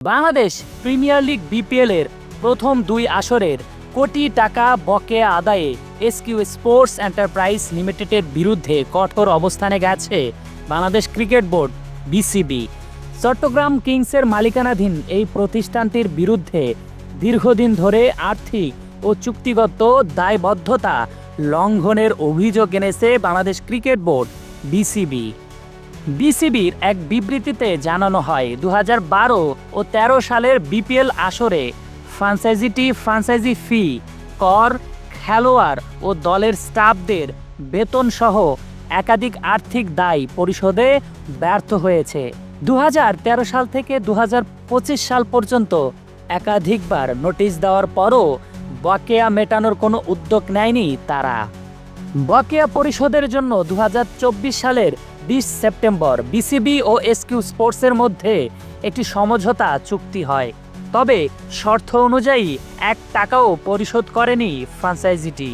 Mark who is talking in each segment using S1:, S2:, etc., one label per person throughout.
S1: Bangladesh premier league BPL এর প্রথম দুই আসরের কোটি টাকা বকেয়া আদায়ে এসকিউ স্পোর্টস এন্টারপ্রাইজ লিমিটেডের বিরুদ্ধে কঠোর অবস্থানে গেছে Bangladesh cricket board, BCB. Chittagong কিংসের মালিকানাধীন এই প্রতিষ্ঠানটির বিরুদ্ধে দীর্ঘদিন ধরে আর্থিক ও চুক্তিগত দায়বদ্ধতা লঙ্ঘনের অভিযোগ এনেছে বাংলাদেশ ক্রিকেট বোর্ড, বিসিবি। বিসিবির এক বিবৃতিতে জানানো হয় দু হাজার বারো ও ১৩ সালের বিপিএল আসরে ফ্রাঞ্চাইজিটি ফ্রাঞ্চাইজি ফি, কর, খেলোয়াড় ও দলের স্টাফদের বেতন সহ একাধিক আর্থিক দায় পরিশোধে ব্যর্থ হয়েছে। দু হাজার তেরো সাল থেকে দু হাজার পঁচিশ সাল পর্যন্ত একাধিকবার নোটিশ দেওয়ার পরও বকেয়া মেটানোর কোনো উদ্যোগ নেয়নি তারা। বকেয়া পরিশোধের জন্য দু হাজার চব্বিশ সালের বিশ সেপ্টেম্বর বিসিবি ও এসকিউ স্পোর্টসের মধ্যে একটি সমঝোতা চুক্তি হয়। তবে শর্ত অনুযায়ী এক টাকাও পরিশোধ করেনি ফ্রাঞ্চাইজিটি।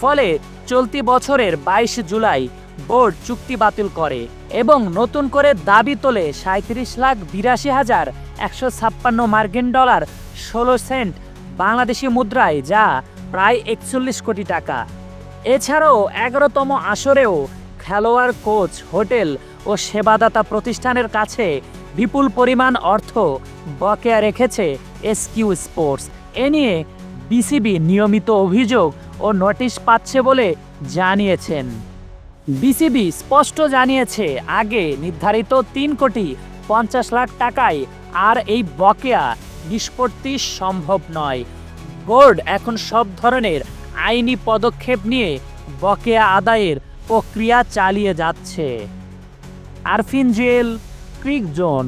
S1: ফলে চলতি বছরের বাইশ জুলাই বোর্ড চুক্তি বাতিল করে এবং নতুন করে দাবি তোলে সাঁত্রিশ লাখ বিরাশি হাজার একশো ছাপ্পান্ন মার্কিন ডলার ষোলো সেন্ট বাংলাদেশি মুদ্রায়, যা প্রায় একচল্লিশ কোটি টাকা। এছাড়াও এগারোতম আসরেও খেলোয়াড়, কোচ, হোটেল ও সেবাদাতা প্রতিষ্ঠানের কাছে বিপুল পরিমাণ অর্থ বকেয়া রেখেছে এসকিউ স্পোর্টস। এ নিয়ে বিসিবি নিয়মিত অভিযোগ ও নোটিশ পাচ্ছে বলে জানিয়েছেন। বিসিবি স্পষ্ট জানিয়েছে, আগে নির্ধারিত তিন কোটি পঞ্চাশ লাখ টাকায় আর এই বকেয়া নিষ্পত্তি সম্ভব নয়। বোর্ড এখন সব ধরনের আইনি পদক্ষেপ নিয়ে বকেয়া আদায়ের প্রক্রিয়া চালিয়ে যাচ্ছে। Arfin jail ক্রিক zone